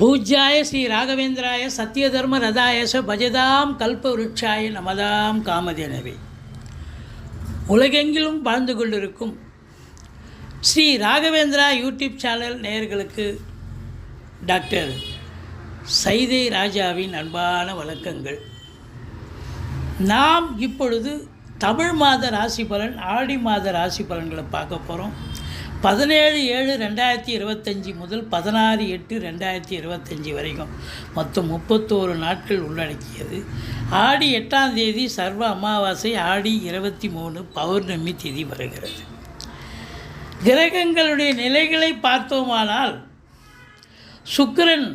பூஜ்யாய ஸ்ரீ ராகவேந்திராய சத்யதர்ம ரதாயச பஜதாம் கல்பவருட்சாய நமதாம் காமதேனவே. உலகெங்கிலும் வாழ்ந்து கொண்டிருக்கும் ஸ்ரீ ராகவேந்திரா யூடியூப் சேனல் நேயர்களுக்கு டாக்டர் சைதை ராஜாவின் அன்பான வணக்கங்கள். நாம் இப்பொழுது தமிழ் மாத ராசி பலன் ஆடி மாத ராசி பலன்களை பார்க்க போகிறோம் பதினேழு ஏழு ரெண்டாயிரத்தி இருபத்தஞ்சி முதல் பதினாறு எட்டு ரெண்டாயிரத்தி இருபத்தஞ்சி வரைக்கும் மொத்தம் முப்பத்தோரு நாட்கள் உள்ளடக்கியது. ஆடி எட்டாம் தேதி சர்வ அமாவாசை ஆடி இருபத்தி மூணு பௌர்ணமி திதி வருகிறது. கிரகங்களுடைய நிலைகளை பார்த்தோமானால் சுக்கிரன்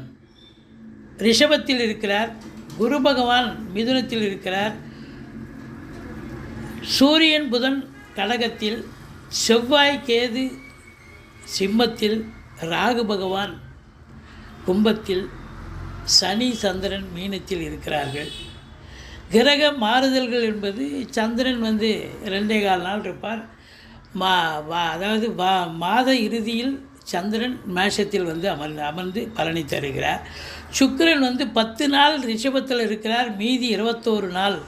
ரிஷபத்தில் இருக்கிறார் குரு பகவான் மிதுனத்தில் இருக்கிறார் சூரியன் புதன் கடகத்தில் செவ்வாய் கேது சிம்மத்தில் ராகு பகவான் கும்பத்தில் சனி சந்திரன் மீனத்தில் இருக்கிறார்கள். கிரக மாறுதல்கள் என்பது சந்திரன் வந்து ரெண்டே கால் நாள் இருப்பார். மா வா அதாவது வா மாத இறுதியில் சந்திரன் மேஷத்தில் வந்து அமர்ந்து அமர்ந்து பலனை தருகிறார். சுக்கிரன் வந்து பத்து நாள் ரிஷபத்தில் இருக்கிறார். மீதி இருபத்தோரு நாள்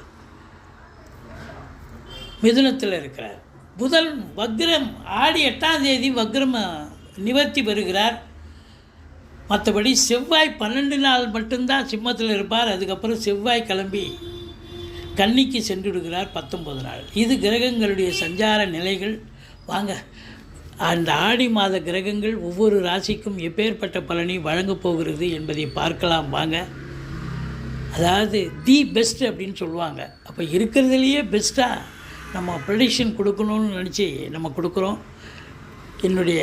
மிதுனத்தில் இருக்கிறார். புதன் வக்ரம் ஆடி எட்டாம் தேதி வக்ரம் நிவர்த்தி பெறுகிறார். மற்றபடி செவ்வாய் பன்னெண்டு நாள் மட்டும்தான் சிம்மத்தில் இருப்பார். அதுக்கப்புறம் செவ்வாய் கிளம்பி கன்னிக்கு சென்று விடுகிறார் பத்தொன்பது நாள். இது கிரகங்களுடைய சஞ்சார நிலைகள். வாங்க அந்த ஆடி மாத கிரகங்கள் ஒவ்வொரு ராசிக்கும் எப்பேற்பட்ட பலனை வழங்கப் போகிறது என்பதை பார்க்கலாம். வாங்க. அதாவது தி பெஸ்ட் அப்படின்னு சொல்லுவாங்க. அப்போ இருக்கிறதுலையே பெஸ்ட்டாக நம்ம ப்ரெடிக்ஷன் கொடுக்கணும்னு நினச்சி நம்ம கொடுக்குறோம். என்னுடைய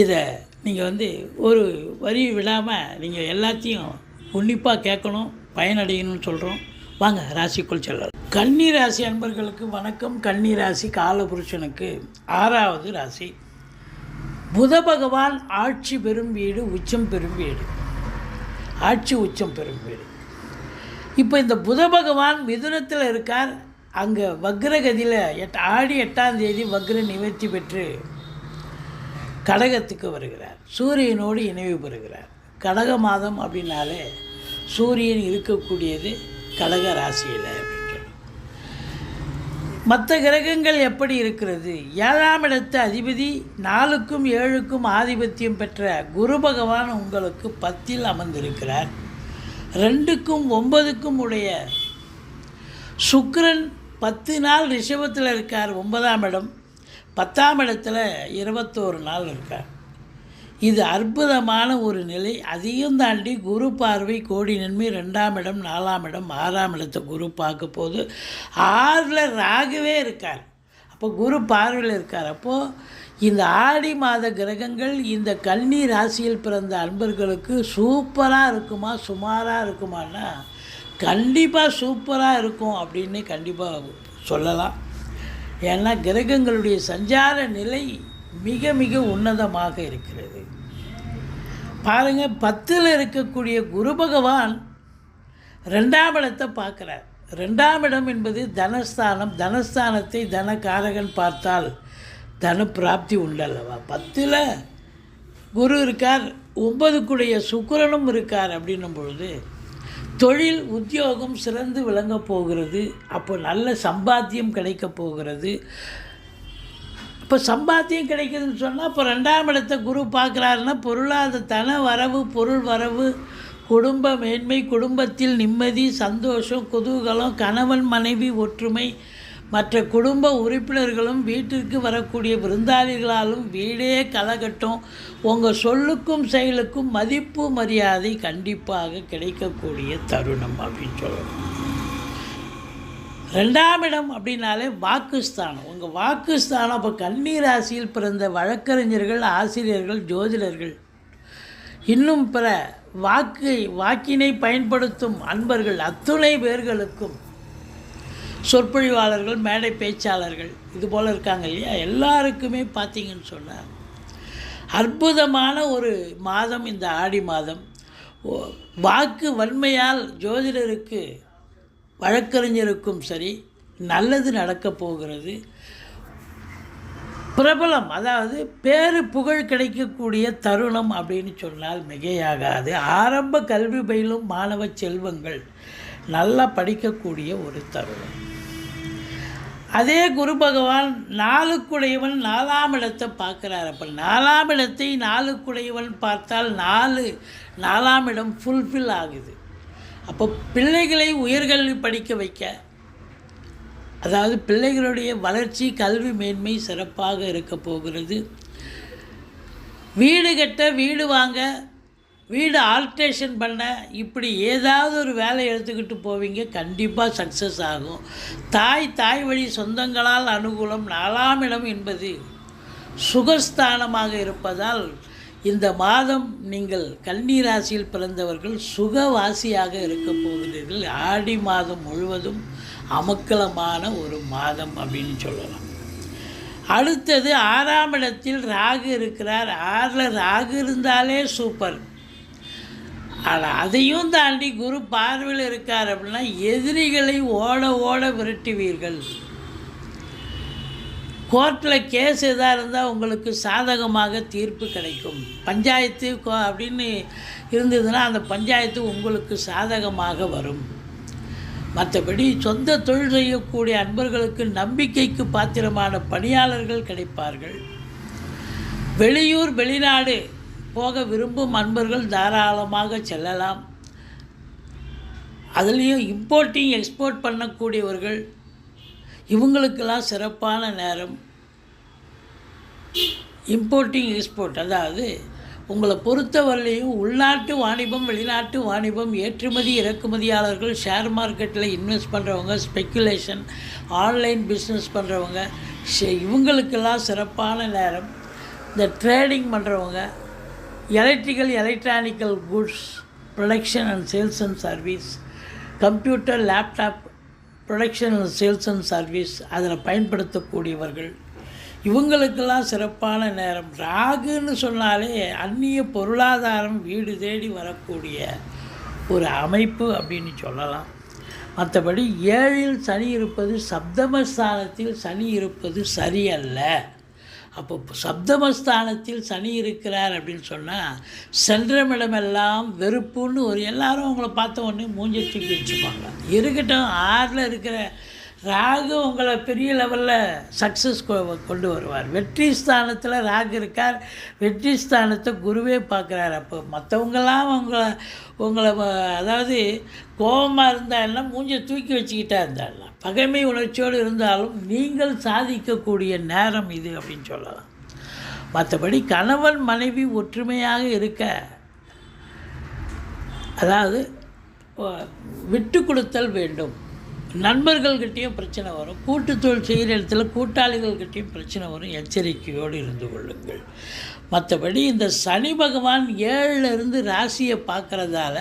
இதை நீங்கள் வந்து ஒரு வரி விடாமல் நீங்கள் எல்லாத்தையும் உன்னிப்பாக கேட்கணும் பயனடையணும்னு சொல்கிறோம் வாங்க ராசிக்குள் செல்லலாம். கன்னி ராசி அன்பர்களுக்கு வணக்கம். கன்னி ராசி காலபுருஷனுக்கு ஆறாவது ராசி. புத பகவான் ஆட்சி பெறும் வீடு உச்சம் பெறும் வீடு. ஆட்சி உச்சம் பெறும் வீடு. இப்போ இந்த புத பகவான் மிதுனத்தில் இருக்கார். அங்கே வக்ரகதியில் எட் ஆடி எட்டாம் தேதி வக்ர நிவர்த்தி பெற்று கடகத்துக்கு வருகிறார். சூரியனோடு இணைவு பெறுகிறார். கடக மாதம் அப்படின்னாலே சூரியன் இருக்கக்கூடியது கடக ராசியில் அப்படின்னு மற்ற கிரகங்கள் எப்படி இருக்கிறது? ஏழாம் இடத்து அதிபதி நாலுக்கும் ஏழுக்கும் ஆதிபத்தியம் பெற்ற குரு பகவான் உங்களுக்கு பத்தில் அமர்ந்திருக்கிறார். ரெண்டுக்கும் ஒன்பதுக்கும் உடைய சுக்ரன் பத்து நாள் ரிஷபத்தில் இருக்கார் ஒன்பதாம் இடம். பத்தாம் இடத்துல இருபத்தோரு நாள் இருக்கார். இது அற்புதமான ஒரு நிலை. அதையும் தாண்டி குரு பார்வை கோடி நன்மை ரெண்டாம் இடம் நாலாம் இடம் ஆறாம் இடத்தை குரு பார்க்க போது ஆறில் ராகுவே இருக்கார். அப்போ குரு பார்வையில் இருக்கார். அப்போது இந்த ஆடி மாத கிரகங்கள் இந்த கன்னி ராசியில் பிறந்த அன்பர்களுக்கு சூப்பராக இருக்குமா சுமாராக இருக்குமான்னா கண்டிப்பாக சூப்பராக இருக்கும் அப்படின்னு கண்டிப்பாக சொல்லலாம். ஏன்னா கிரகங்களுடைய சஞ்சார நிலை மிக மிக உன்னதமாக இருக்கிறது. பாருங்கள் பத்தில் இருக்கக்கூடிய குரு பகவான் ரெண்டாம் இடத்தை பார்க்குறார். ரெண்டாம் இடம் என்பது தனஸ்தானம். தனஸ்தானத்தை தனகாரகன் பார்த்தால் தன பிராப்தி உண்டல்லவா? பத்தில் குரு இருக்கார் ஒன்பதுக்குடைய சுக்கரனும் இருக்கார் அப்படின்னும் பொழுது தொழில் உத்தியோகம் சிறந்து விளங்கப் போகிறது. அப்போ நல்ல சம்பாத்தியம் கிடைக்கப் போகிறது. இப்போ சம்பாத்தியம் கிடைக்குதுன்னு சொன்னால் இப்போ ரெண்டாம் இடத்த குரு பார்க்குறாருன்னா பொருளாதார தன வரவு பொருள் வரவு குடும்ப மேன்மை குடும்பத்தில் நிம்மதி சந்தோஷம் குதூகலம் கணவன் மனைவி ஒற்றுமை மற்ற குடும்ப உறுப்பினர்களும் வீட்டிற்கு வரக்கூடிய விருந்தாளிகளாலும் வீடே கலகட்டும். உங்கள் சொல்லுக்கும் செயலுக்கும் மதிப்பு மரியாதை கண்டிப்பாக கிடைக்கக்கூடிய தருணம் அப்படின்னு சொல்லணும். ரெண்டாம் இடம் அப்படின்னாலே வாக்குஸ்தானம். உங்கள் வாக்குஸ்தானம் அப்போ கண்ணீர் ராசியில் பிறந்த வழக்கறிஞர்கள் ஆசிரியர்கள் ஜோதிடர்கள் இன்னும் பிற வாக்கு வாக்கினை பயன்படுத்தும் அன்பர்கள் அத்துணை பேர்களுக்கும் சொற்பொழிவாளர்கள் மேடை பேச்சாளர்கள் இது போல் இருக்காங்க இல்லையா? எல்லாருக்குமே பார்த்தீங்கன்னு சொன்னார் அற்புதமான ஒரு மாதம் இந்த ஆடி மாதம். வாக்கு வன்மையால் ஜோதிடருக்கு வழக்கறிஞருக்கும் சரி நல்லது நடக்கப் போகிறது. பிரபலம் அதாவது பேரு புகழ் கிடைக்கக்கூடிய தருணம் அப்படின்னு சொன்னால் மிகையாகாது. ஆரம்ப கல்வி பயிலும் மாணவ செல்வங்கள் நல்லா படிக்கக்கூடிய ஒரு தருணம். அதே குரு பகவான் நாளுக்குடையவன் நாலாம் இடத்தை பார்க்குறார். அப்போ நாலாம் இடத்தை நாளுக்குடையவன் பார்த்தால் நாலு நாலாம் இடம் ஃபுல்ஃபில் ஆகுது. அப்போ பிள்ளைகளை உயர்கல்வி படிக்க வைக்க அதாவது பிள்ளைகளுடைய வளர்ச்சி கல்வி மேன்மை சிறப்பாக இருக்க போகிறது. வீடு கட்ட வீடு வாங்க வீடு ஆல்ட்ரேஷன் பண்ண இப்படி ஏதாவது ஒரு வேலை எடுத்துக்கிட்டு போவீங்க கண்டிப்பாக சக்ஸஸ் ஆகும். தாய் தாய் வழி சொந்தங்களால் அனுகூலம் நாலாம் இடம் என்பது சுகஸ்தானமாக இருப்பதால் இந்த மாதம் நீங்கள் கன்னி ராசியில் பிறந்தவர்கள் சுகவாசியாக இருக்க போகிறீர்கள். ஆடி மாதம் முழுவதும் அமக்கலமான ஒரு மாதம் அப்படின்னு சொல்லலாம். அடுத்தது ஆறாம் இடத்தில் ராகு இருக்கிறார். ஆறில் ராகு இருந்தாலே சூப்பர். ஆனால் அதையும் தாண்டி குரு பார்வையில் இருக்கார் அப்படின்னா எதிரிகளை ஓட ஓட விரட்டுவீர்கள். கோர்ட்டில் கேஸ் எதாக இருந்தால் உங்களுக்கு சாதகமாக தீர்ப்பு கிடைக்கும். பஞ்சாயத்து கோ அப்படின்னு இருந்ததுன்னா அந்த பஞ்சாயத்து உங்களுக்கு சாதகமாக வரும். மற்றபடி சொந்த தொழில் செய்யக்கூடிய அன்பர்களுக்கு நம்பிக்கைக்கு பாத்திரமான பணியாளர்கள் கிடைப்பார்கள். வெளியூர் வெளிநாடு போக விரும்பும் அன்பர்கள் தாராளமாக செல்லலாம். அதுலேயும் இம்போர்ட்டிங் எக்ஸ்போர்ட் பண்ணக்கூடியவர்கள் இவங்களுக்கெல்லாம் சிறப்பான நேரம். இம்போர்ட்டிங் எக்ஸ்போர்ட் அதாவது உங்களை பொறுத்தவரையிலையும் உள்நாட்டு வாணிபம் வெளிநாட்டு வாணிபம் ஏற்றுமதி இறக்குமதியாளர்கள் ஷேர் மார்க்கெட்டில் இன்வெஸ்ட் பண்ணுறவங்க ஸ்பெக்குலேஷன் ஆன்லைன் பிஸ்னஸ் பண்ணுறவங்க இவங்களுக்கெல்லாம் சிறப்பான நேரம். இந்த ட்ரேடிங் பண்ணுறவங்க electrical electronical goods production and sales and service computer laptop production and sales and service அதில் பயன்படுத்தக்கூடியவர்கள். இவங்களுக்கெல்லாம் சிறப்பான நேரம். ராகுன்னு சொன்னாலே அந்நிய பொருளாதாரம் வீடு தேடி வரக்கூடிய ஒரு அமைப்பு அப்படின்னு சொல்லலாம். மற்றபடி ஏழில் சனி இருப்பது சப்தமஸ்தானத்தில் சனி இருப்பது சரியல்ல. அப்போ சப்தமஸ்தானத்தில் சனி இருக்கிறார் அப்படின்னு சொன்னால் சென்றமிடமெல்லாம் வெறுப்புன்னு ஒரு எல்லாரும் அவங்கள பார்த்த உடனே மூஞ்ச தூக்கி வச்சுப்பாங்க. இருக்கட்டும் ஆறில் இருக்கிற ராகு உங்களை பெரிய லெவலில் சக்ஸஸ் கொண்டு வருவார். வெற்றி ஸ்தானத்தில் ராகு இருக்கார். வெற்றி ஸ்தானத்தை குருவே பார்க்குறாரு. அப்போ மற்றவங்களாம் உங்களை உங்களை அதாவது கோபமாக இருந்தாலும் மூஞ்ச தூக்கி வச்சுக்கிட்டா இருந்தால் பகைமை உணர்ச்சியோடு இருந்தாலும் நீங்கள் சாதிக்கக்கூடிய நேரம் இது அப்படின்னு சொல்லலாம். மற்றபடி கணவன் மனைவி ஒற்றுமையாக இருக்க அதாவது விட்டு கொடுத்தல் வேண்டும். நண்பர்கள்கிட்டேயும் பிரச்சனை வரும். கூட்டுத்தொழில் செய்கிற இடத்துல கூட்டாளிகள்கிட்டையும் பிரச்சனை வரும். எச்சரிக்கையோடு இருந்து கொள்ளுங்கள். மற்றபடி இந்த சனி பகவான் ஏழில் இருந்து ராசியை பார்க்குறதால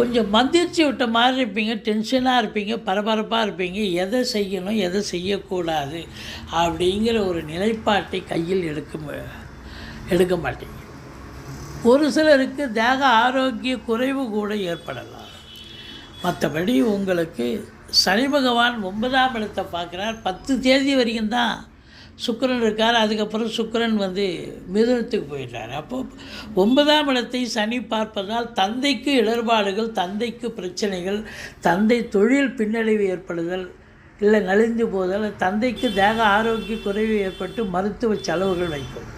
கொஞ்சம் மந்திரிச்சு விட்ட மாதிரி இருப்பீங்க டென்ஷனாக இருப்பீங்க பரபரப்பாக இருப்பீங்க. எதை செய்யணும் எதை செய்யக்கூடாது அப்படிங்கிற ஒரு நிலைப்பாட்டை கையில் எடுக்க எடுக்க மாட்டீங்க. ஒரு சிலருக்கு தேக ஆரோக்கிய குறைவு கூட ஏற்படலாம். மற்றபடி உங்களுக்கு சனி பகவான் ஒன்பதாம் இடத்தை பார்க்குறார். பத்து தேதி வரைக்கும் தான் சுக்கரன் இருக்கார் அதுக்கப்புறம் சுக்கரன் வந்து மிதுனத்துக்கு போயிட்டார். அப்போது ஒன்பதாம் இடத்தை சனி பார்ப்பதால் தந்தைக்கு இடர்பாடுகள் தந்தைக்கு பிரச்சனைகள் தந்தை தொழில் பின்னடைவு ஏற்படுதல் இல்லை நலிந்து போதல் தந்தைக்கு தேக ஆரோக்கிய குறைவு ஏற்பட்டு மருத்துவ செலவுகள் வைக்கும்.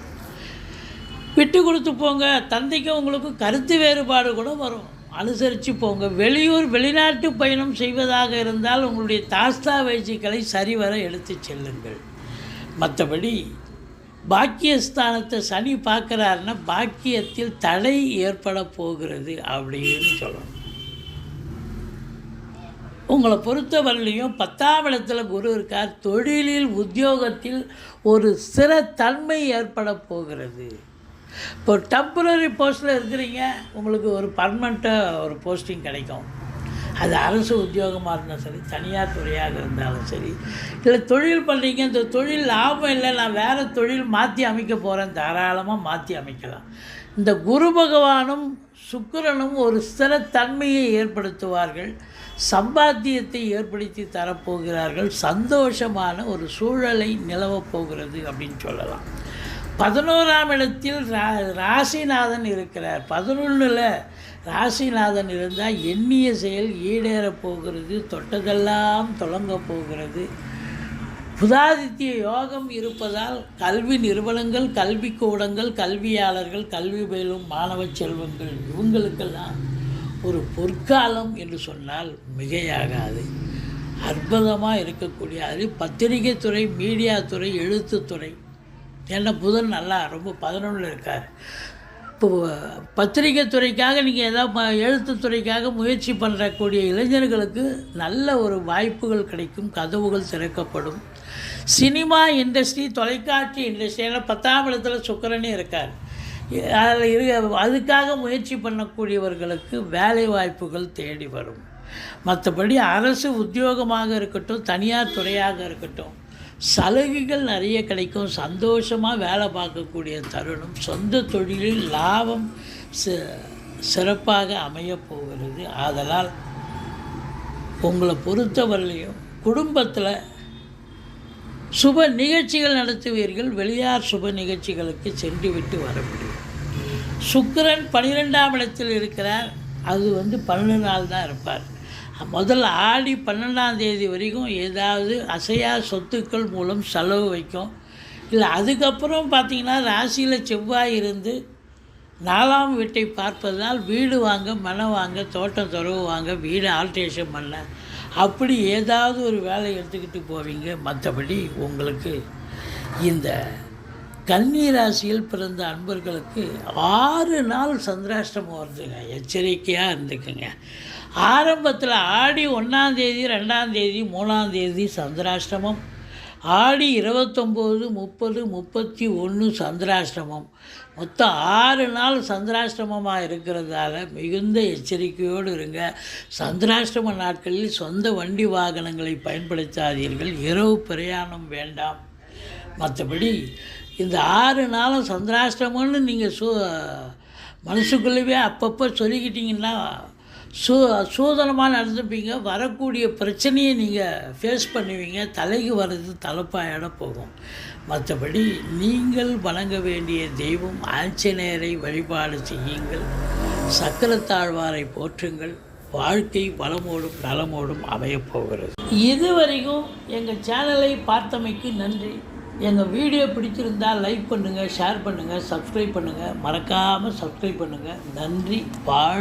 விட்டு கொடுத்து போங்க தந்தைக்கும் உங்களுக்கு கருத்து வேறுபாடு கூட வரும். அனுசரித்து போங்க. வெளியூர் வெளிநாட்டு பயணம் செய்வதாக இருந்தால் உங்களுடைய தாஸ்தா வைச்சிக்களை சரிவர எடுத்து செல்லுங்கள். மற்றபடி பாக்கியஸ்தானத்தை சனி பார்க்குறாருன்னா பாக்கியத்தில் தடை ஏற்பட போகிறது அப்படின்னு சொல்லணும். உங்களை பொறுத்தவரையிலையும் பத்தாம் இடத்துல குரு இருக்கார். தொழிலில் உத்தியோகத்தில் ஒரு ஸ்திரத்தன்மை ஏற்பட போகிறது. இப்போ டெம்பரரி போஸ்ட்டில் இருக்கிறீங்க. உங்களுக்கு ஒரு பர்மனெண்ட்டாக ஒரு போஸ்டிங் கிடைக்கும். அது அரசு உத்தியோகமாக இருந்தாலும் சரி தனியார் துறையாக இருந்தாலும் சரி. இல்லை தொழில் பண்ணுறீங்க இந்த தொழில் லாபம் இல்லை நான் வேறு தொழில் மாற்றி அமைக்க போகிறேன் தாராளமாக மாற்றி அமைக்கலாம். இந்த குரு பகவானும் சுக்கிரனும் ஒரு ஸ்திரத்தன்மையை ஏற்படுத்துவார்கள் சம்பாத்தியத்தை ஏற்படுத்தி தரப்போகிறார்கள் சந்தோஷமான ஒரு சூழலை நிலவப் போகிறது அப்படின்னு சொல்லலாம். பதினோராம் இடத்தில் ரா ராசிநாதன் இருக்கிறார். பதினொன்றில் ராசிநாதன் இருந்தால் எண்ணிய செயல் ஈடேறப் போகிறது தொட்டதெல்லாம் தொடங்கப் போகிறது. புதாதித்ய யோகம் இருப்பதால் கல்வி நிறுவனங்கள் கல்விக்கூடங்கள் கல்வியாளர்கள் கல்வி பயிலும் மாணவ செல்வங்கள் இவங்களுக்கெல்லாம் ஒரு பொற்காலம் என்று சொன்னால் மிகையாகாது. அற்புதமாக இருக்கக்கூடிய அது பத்திரிகை துறை மீடியா துறை எழுத்துத்துறை. ஏன்னா புதன் நல்லா ரொம்ப பதினொன்றில் இருக்கார். இப்போ பத்திரிகை துறைக்காக நீங்கள் ஏதாவது எழுத்து எழுத்துத்துறைக்காக முயற்சி பண்ணுறக்கூடிய இளைஞர்களுக்கு நல்ல ஒரு வாய்ப்புகள் கிடைக்கும் கதவுகள் திறக்கப்படும். சினிமா இண்டஸ்ட்ரி தொலைக்காட்சி இண்டஸ்ட்ரியில் பத்தாம் இடத்துல சுக்கரனே இருக்கார். அதில் இருக்க அதுக்காக முயற்சி பண்ணக்கூடியவர்களுக்கு வேலை வாய்ப்புகள் தேடி வரும். மற்றபடி அரசு உத்தியோகமாக இருக்கட்டும் தனியார் துறையாக இருக்கட்டும் சலுகைகள் நிறைய கிடைக்கும். சந்தோஷமாக வேலை பார்க்கக்கூடிய தருணம் சொந்த தொழிலில் லாபம் சிறப்பாக அமையப் போகிறது. ஆதலால் உங்களை பொறுத்தவரையிலையும் குடும்பத்தில் சுப நிகழ்ச்சிகள் நடத்துவீர்கள். வெளியார் சுப நிகழ்ச்சிகளுக்கு சென்று விட்டு வர முடியும். சுக்கரன் பன்னிரெண்டாம் இடத்தில் இருக்கிறார். அது வந்து பன்னெண்டு நாள் தான் இருப்பார். முதல்ல ஆடி பன்னெண்டாம் தேதி வரைக்கும் ஏதாவது அசையா சொத்துக்கள் மூலம் செலவு வைக்கும். இல்லை அதுக்கப்புறம் பார்த்தீங்கன்னா ராசியில் செவ்வாய் இருந்து நாலாம் வீட்டை பார்ப்பதால் வீடு வாங்க மனம் வாங்க தோட்டம் துறவு வாங்க வீடு ஆல்ட்ரேஷன் பண்ண. அப்படி ஏதாவது ஒரு வேலை எடுத்துக்கிட்டு போவீங்க. மற்றபடி உங்களுக்கு இந்த கன்னி ராசியில் பிறந்த அன்பர்களுக்கு ஆறு நாள் சந்திராஷ்டமம் வருதுங்க. எச்சரிக்கையாக இருந்துக்குங்க. ஆரம்பத்தில் ஆடி ஒன்றாந்தேதி ரெண்டாந்தேதி மூணாந்தேதி சந்திராஷ்டமம். ஆடி இருபத்தொம்போது முப்பது முப்பத்தி ஒன்று சந்திராஷ்டமம். மொத்தம் ஆறு நாள் சந்திராஷ்டமமாக இருக்கிறதால மிகுந்த எச்சரிக்கையோடு இருங்க. சந்திராஷ்டம நாட்களில் சொந்த வண்டி வாகனங்களை பயன்படுத்தாதீர்கள். இரவு பிரயாணம் வேண்டாம். மற்றபடி இந்த ஆறு நாளும் சந்திராஷ்டமம்னு நீங்கள் சு மனசுக்குள்ளேயே அப்பப்போ சொல்லிக்கிட்டிங்கன்னா சூ சூதனமாக நடந்துப்பீங்க. வரக்கூடிய பிரச்சனையை நீங்கள் ஃபேஸ் பண்ணுவீங்க. தலைக்கு வர்றது தலைப்பாயிட போகும். மற்றபடி நீங்கள் வணங்க வேண்டிய தெய்வம் ஆஞ்சநேயரை வழிபாடு செய்யுங்கள். சக்கரத்தாழ்வாரை போற்றுங்கள். வாழ்க்கை வளமோடும் நலமோடும் அமையப் போகிறது. இதுவரைக்கும் எங்கள் சேனலை பார்த்தமைக்கு நன்றி. எங்கள் வீடியோ பிடிச்சிருந்தால் லைக் பண்ணுங்கள் ஷேர் பண்ணுங்கள் சப்ஸ்கிரைப் பண்ணுங்கள் மறக்காமல் சப்ஸ்கிரைப் பண்ணுங்கள் நன்றி வாழ்